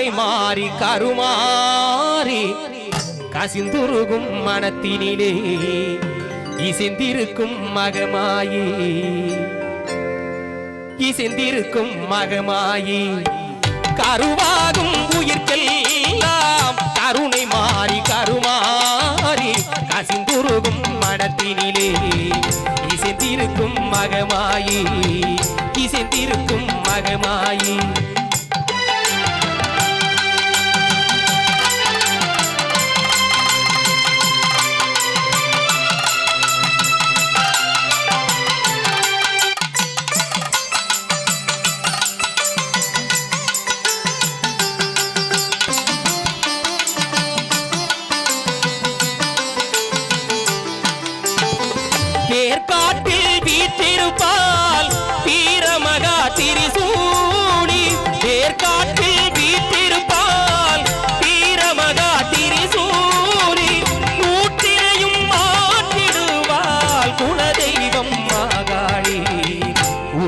கருணை மாறி கருமாறி கசிந்துருகும் மனத்தினிலே இசைந்திருக்கும் மகமாயி. இசைந்திருக்கும் மகமாயி. கருவாகும் உயிர்க்கெல்லாம் கருணை மாறி கருமாறி கசிந்துருகும் மனத்தினிலே இசைந்திருக்கும் மகமாயி. இசைந்திருக்கும் மகமாயி.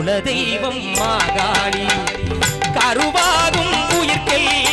குலதெய்வம் மாகாளி கருவாகும் உயிர்க்கெல்லாம்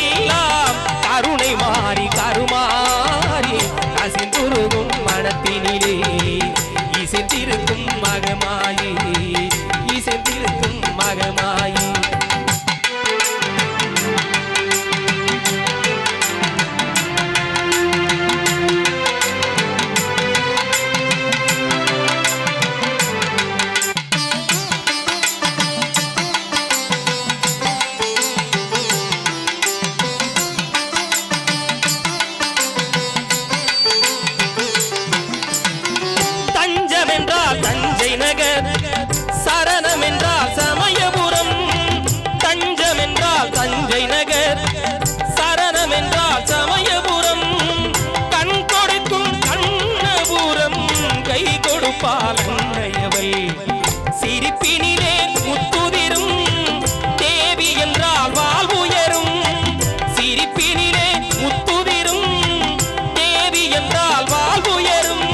பால் அன்னையவள் சிரிப்பினிலே முத்துதிரும் தேவி என்றால் வாழ் உயரும் சிரிப்பினிலே முத்துதிரும் தேவி என்றால் வாழ் உயரும்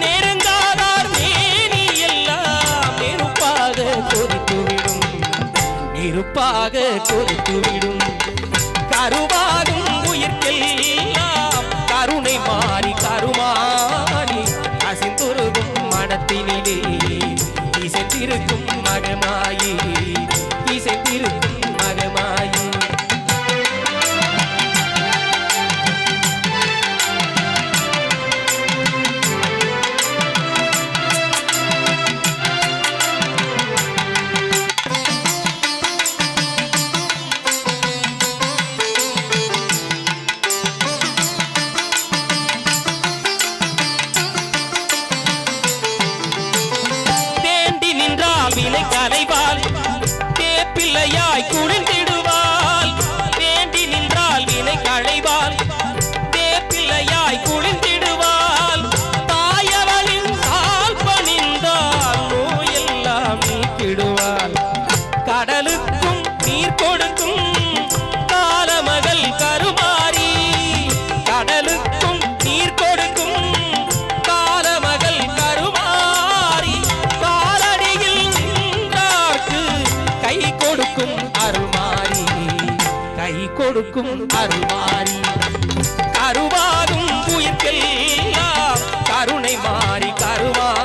நெருங்காதார் மேனி எல்லாம் நெருப்பாக கொதித்துவிடும். நெருப்பாக கொதித்துவிடும். கருவாக மடமாயி இசை இசைத்திருக்கும் கொடுக்கும் அருவாரி கருவாகும் உயிர்க்கெல்லாம் கருணை மாறி கருவாரி